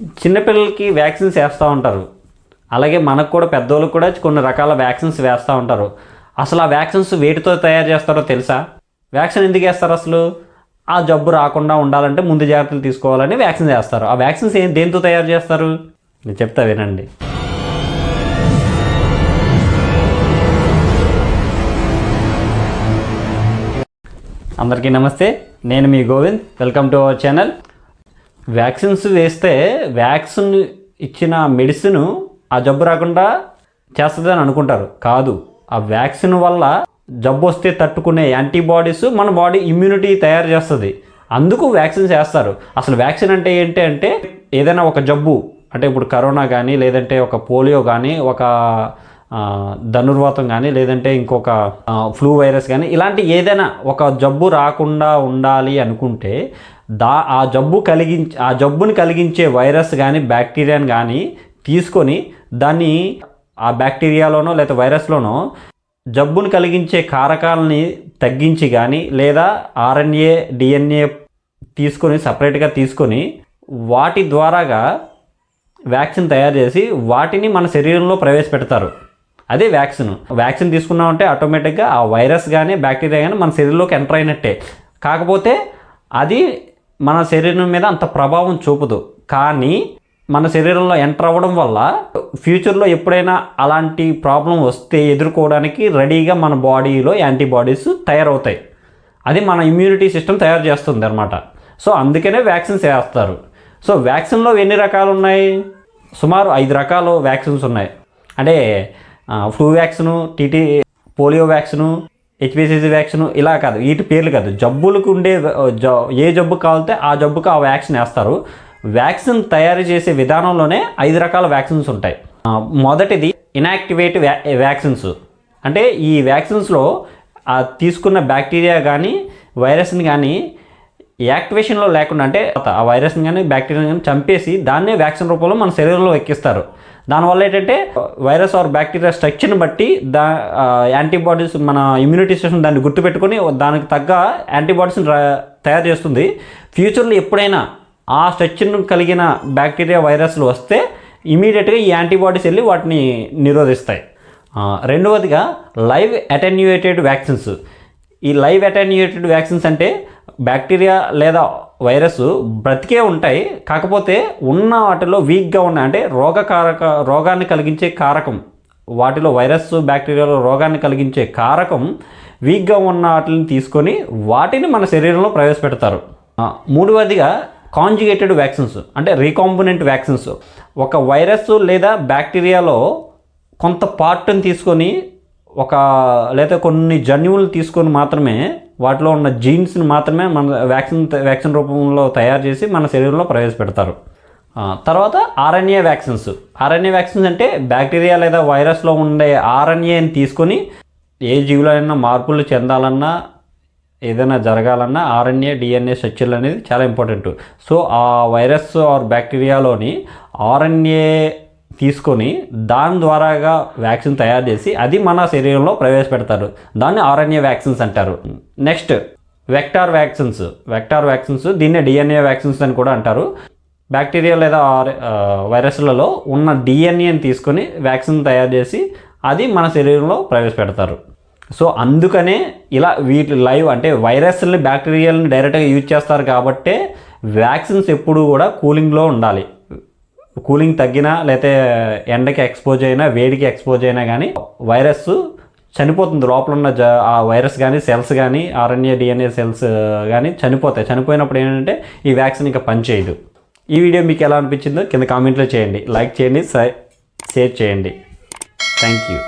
చిన్నపిల్లలకి వ్యాక్సిన్స్ వేస్తూ ఉంటారు. అలాగే మనకు కూడా పెద్దోళ్ళకి కూడా కొన్ని రకాల వ్యాక్సిన్స్ వేస్తూ ఉంటారు. అసలు ఆ వ్యాక్సిన్స్ వేటితో తయారు చేస్తారో తెలుసా? వ్యాక్సిన్ ఎందుకు వేస్తారు అసలు? ఆ జబ్బు రాకుండా ఉండాలంటే ముందు జాగ్రత్తలు తీసుకోవాలని వ్యాక్సిన్ వేస్తారు. ఆ వ్యాక్సిన్స్ ఏం దేంతో తయారు చేస్తారు? నేను చెప్తా వినండి. అందరికీ నమస్తే. నేను మీ Govind. Welcome to our channel vaccines వేస్తే వ్యాక్సిన్ ఇచ్చిన మెడిసిన్ ఆ జబ్బు రాకుండా చేస్తుందని అనుకుంటారు. కాదు ఆ వ్యాక్సిన్ వల్ల జబ్బు వస్తే తట్టుకునే యాంటీబాడీస్ మన బాడీ ఇమ్యూనిటీ తయారు చేస్తుంది. అందుకు వ్యాక్సిన్స్ వేస్తారు. అసలు వ్యాక్సిన్ అంటే ఏంటి అంటే ఏదైనా ఒక జబ్బు అంటే ఇప్పుడు కరోనా కానీ లేదంటే ఒక పోలియో కానీ ఒక ధనుర్వాతం కానీ లేదంటే ఇంకొక ఫ్లూ వైరస్ కానీ ఇలాంటి ఏదైనా ఒక జబ్బు రాకుండా ఉండాలి అనుకుంటే దా ఆ జబ్బు కలిగించే ఆ జబ్బుని కలిగించే వైరస్ కానీ బ్యాక్టీరియాని కానీ తీసుకొని దాన్ని ఆ బ్యాక్టీరియాలోనో లేదా వైరస్లోనో జబ్బును కలిగించే కారకాలని తగ్గించి కానీ లేదా ఆర్ఎన్ఏ డిఎన్ఏ తీసుకొని సపరేట్గా తీసుకొని వాటి ద్వారాగా వ్యాక్సిన్ తయారు చేసి వాటిని మన శరీరంలో ప్రవేశపెడతారు. అదే వ్యాక్సిన్. వ్యాక్సిన్ తీసుకున్నామంటే ఆటోమేటిక్గా ఆ వైరస్ కానీ బ్యాక్టీరియా కానీ మన శరీరంలోకి ఎంటర్ అయినట్టే. కాకపోతే అది మన శరీరం మీద అంత ప్రభావం చూపదు. కానీ మన శరీరంలో ఎంటర్ అవ్వడం వల్ల ఫ్యూచర్లో ఎప్పుడైనా అలాంటి ప్రాబ్లం వస్తే ఎదుర్కోవడానికి రెడీగా మన బాడీలో యాంటీబాడీస్ తయారవుతాయి. అది మన ఇమ్యూనిటీ సిస్టమ్ తయారు చేస్తుంది అనమాట సో అందుకనే వ్యాక్సిన్స్ వేస్తారు. సో వ్యాక్సిన్లో ఎన్ని రకాలు ఉన్నాయి? సుమారు ఐదు రకాలు వ్యాక్సిన్స్ ఉన్నాయి. అంటే flu vaccine TT polio vaccine HPCC vaccine ఇలా కాదు వీటి పేర్లు కాదు. జబ్బులకు ఉండే జ ఏ జబ్బు కావాలితే ఆ జబ్బుకు ఆ వ్యాక్సిన్ వేస్తారు. వ్యాక్సిన్ తయారు చేసే విధానంలోనే ఐదు రకాల వ్యాక్సిన్స్ ఉంటాయి. మొదటిది ఇనాక్టివేట్ వ్యా వ్యాక్సిన్స్ అంటే ఈ వ్యాక్సిన్స్లో తీసుకున్న బ్యాక్టీరియా కానీ వైరస్ని కానీ యాక్టివేషన్లో లేకుండా అంటే ఆ వైరస్ని కానీ బ్యాక్టీరియాని కానీ చంపేసి దాన్నే వ్యాక్సిన్ రూపంలో మన శరీరంలో ఎక్కిస్తారు. దానివల్ల ఏంటంటే వైరస్ ఆర్ బ్యాక్టీరియా స్ట్రక్చర్ని బట్టి దా యాంటీబాడీస్ మన ఇమ్యూనిటీ సిస్టమ్ దాన్ని గుర్తుపెట్టుకొని దానికి తగ్గ యాంటీబాడీస్ని తయారు చేస్తుంది. ఫ్యూచర్లో ఎప్పుడైనా ఆ స్ట్రక్చర్ను కలిగిన బ్యాక్టీరియా వైరస్లు వస్తే ఇమీడియట్గా ఈ యాంటీబాడీస్ వెళ్ళి వాటిని నిరోధిస్తాయి. రెండవదిగా లైవ్ అటెన్యూయేటెడ్ వ్యాక్సిన్స్. ఈ లైవ్ అటెన్యూయేటెడ్ వ్యాక్సిన్స్ అంటే బ్యాక్టీరియా లేదా వైరస్ బ్రతికే ఉంటాయి. కాకపోతే ఉన్న వాటిలో వీక్గా ఉన్నాయి. అంటే రోగకారక రోగాన్ని కలిగించే కారకం. వాటిలో వైరస్ బ్యాక్టీరియాలో రోగాన్ని కలిగించే కారకం వీక్గా ఉన్న వాటిని తీసుకొని వాటిని మన శరీరంలో ప్రవేశపెడతారు. మూడవదిగా కాంజుగేటెడ్ వ్యాక్సిన్స్ అంటే రీకాంబినెంట్ వ్యాక్సిన్స్. ఒక వైరస్ లేదా బ్యాక్టీరియాలో కొంత పార్ట్ని తీసుకొని ఒక లేదా కొన్ని జన్యువులు తీసుకొని మాత్రమే వాటిలో ఉన్న జీన్స్ని మాత్రమే మన వ్యాక్సిన్ వ్యాక్సిన్ రూపంలో తయారు చేసి మన శరీరంలో ప్రవేశపెడతారు. తర్వాత ఆర్ఎన్ఏ వ్యాక్సిన్స్. ఆర్ఎన్ఏ వ్యాక్సిన్స్ అంటే బ్యాక్టీరియా లేదా వైరస్లో ఉండే ఆర్ఎన్ఏని తీసుకొని ఏ జీవులైనా మార్పులు చెందాలన్నా ఏదైనా జరగాలన్నా ఆర్ఎన్ఏ డిఎన్ఏ స్ట్రక్చర్లు అనేది చాలా ఇంపార్టెంట్. సో ఆ వైరస్ ఆర్ బ్యాక్టీరియాలోని ఆర్ఎన్ఏ తీసుకొని దాని ద్వారాగా వ్యాక్సిన్ తయారు చేసి అది మన శరీరంలో ప్రవేశపెడతారు. దాన్ని ఆర్ఎన్ఏ వ్యాక్సిన్స్ అంటారు. Next vector vaccines. Vector vaccines దీన్నే డిఎన్ఏ వ్యాక్సిన్స్ అని కూడా అంటారు. బ్యాక్టీరియా లేదా ఆర్- వైరస్లలో ఉన్న డిఎన్ఏని తీసుకొని వ్యాక్సిన్ తయారు చేసి అది మన శరీరంలో ప్రవేశపెడతారు. సో అందుకనే ఇలా వీటి లైవ్ అంటే వైరస్ని బ్యాక్టీరియాలని డైరెక్ట్గా యూజ్ చేస్తారు కాబట్టే వ్యాక్సిన్స్ ఎప్పుడు కూడా కూలింగ్లో ఉండాలి. కూలింగ్ తగ్గినా లేకపోతే ఎండకి ఎక్స్పోజ్ అయినా వేడికి ఎక్స్పోజ్ అయినా కానీ వైరస్ చనిపోతుంది. లోపల ఉన్న జ ఆ వైరస్ కానీ సెల్స్ కానీ ఆర్ఎన్ఏ డిఎన్ఏ సెల్స్ కానీ చనిపోతాయి. చనిపోయినప్పుడు ఏంటంటే ఈ వ్యాక్సిన్ ఇంకా పనిచేయదు. ఈ వీడియో మీకు ఎలా అనిపించిందో కింద కామెంట్లో చేయండి. లైక్ చేయండి షేర్ చేయండి. Thank you.